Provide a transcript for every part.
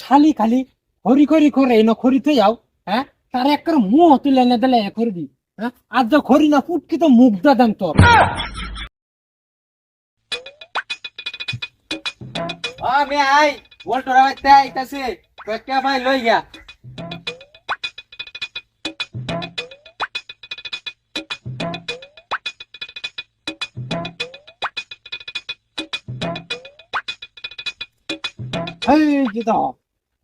শালি খালি হরি করি করে এনে তো যাও হ্যাঁ? তার একটা মুহ তুলে এনে দিলে এ করে দি হ্যাঁ? আর যা খরি না ফুটকি তো মুখ দা দেন তোর আমি আই বল তোরা বাইতে আইতাছে, কয়েকটা ভাই লই গা এই যে দাও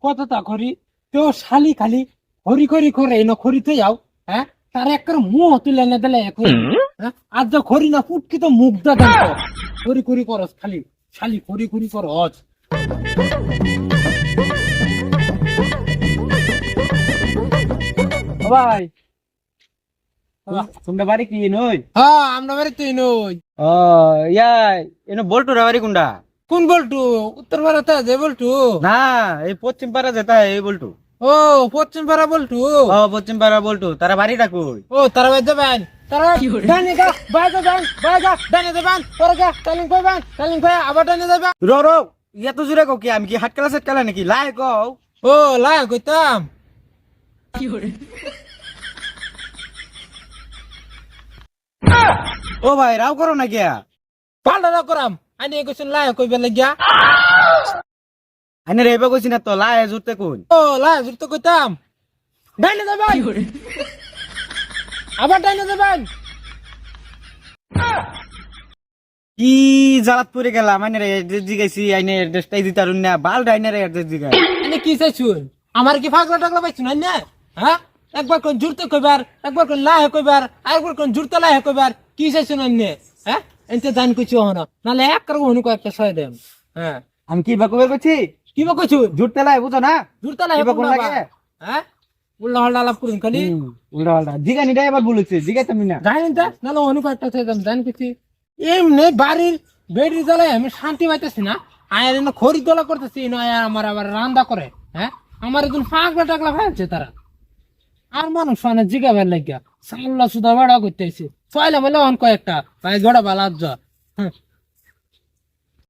কতটা খড়ি তো শালি খালি হরি করি করে এনে খড়িতে যাও হ্যাঁ? তার একটা মুহ তুলে এনে দিলে এ করে দি, হ্যাঁ? আর যা খড়ি না ফুটকি তো মুখ দাদাম তোর খড়ি খড়ি করস খালি শালি খড়ি খড়ি করস। ও ভাই তোমরা বাড়ি কি নই? হ্যাঁ আমরা বাড়িতে নই। ও ইয়া এনে বল তোরা বাড়ি কোনটা? কোন বলটু? উত্তর ভারতে আছে বলটু? না এই পশ্চিম পাড়া যেটা এই বলটু। ও পশ্চিম পাড়া বলটু? ও পশ্চিম পাড়া বলটু। তারা বাড়িটা কই ও তারা বাদ যাবেন। তারা ডানে গা বাজা যান বাজা ডানে যাবেন। পরে গা তালিং কইবেন তালিং কই আবার ডানে যাবেন। রো রো ইয়া তো জুড়ে কও কি আমি কি হাট খেলা সেট খেলা নাকি? লাই কও। ও লাই কইতাম। ও ভাই রাও করো না গিয়া। পাল্টা না করাম। আনি কইছেন লাই কইবে লাগিয়া আনে রেবে কইছি না তো লাই জুড়তে কোন? ও লাই জুর তো কইতাম ডানে যাবেন আবার যাবেন কি জালাত পরে গেলাম আইনে রে এড্রেস জিগাইছি আইনে এড্রেসটাই দিতারুন না বাল ডাইনে রে এড্রেস জিগাই আনি কি চাইছুন? আমার কি ফাগলা টাগলা পাইছুন না হ্যাঁ একবার কোন জুরতে কইবার একবার কোন লাই কইবার আরেকবার কোন জুরতে লাই কইবার কি চাইছুন আন্নে হ্যাঁ এনতে জান কইছো হন নালে এক করে হনু কয়েকটা ছয় দেম হ্যাঁ। আমি কি বা কবে কইছি কি বা কইছুন জুড়তে লাই বুঝো না? জুরতে লাই লাগে? হ্যাঁ? উল্লা হল্লা লাভ করুন খালি। উল্টা পাল্টা। জিগানি রে এবার বলেছে জিগাই তুমি না জানেন তা নালে হনু কয়েকটা ছয় দেম জান কইছি এমনি বাড়ির বেড়ি জ্বালায় আমি শান্তি পাইতেছি না। আয়ার এনে খড়ি দলা করতেছি না আয়ার আমার আবার রান্দা করে হ্যাঁ? আমার একজন ফাগলা টাগলা ফেলছে তারা। আর মানুষ মানে জিগাবার লাগিয়া সাল্লা সুদা বাড়া করতেছে। ছয়লা বলে অন কয়েকটা ভাই গড়া বালা যা হ্যাঁ,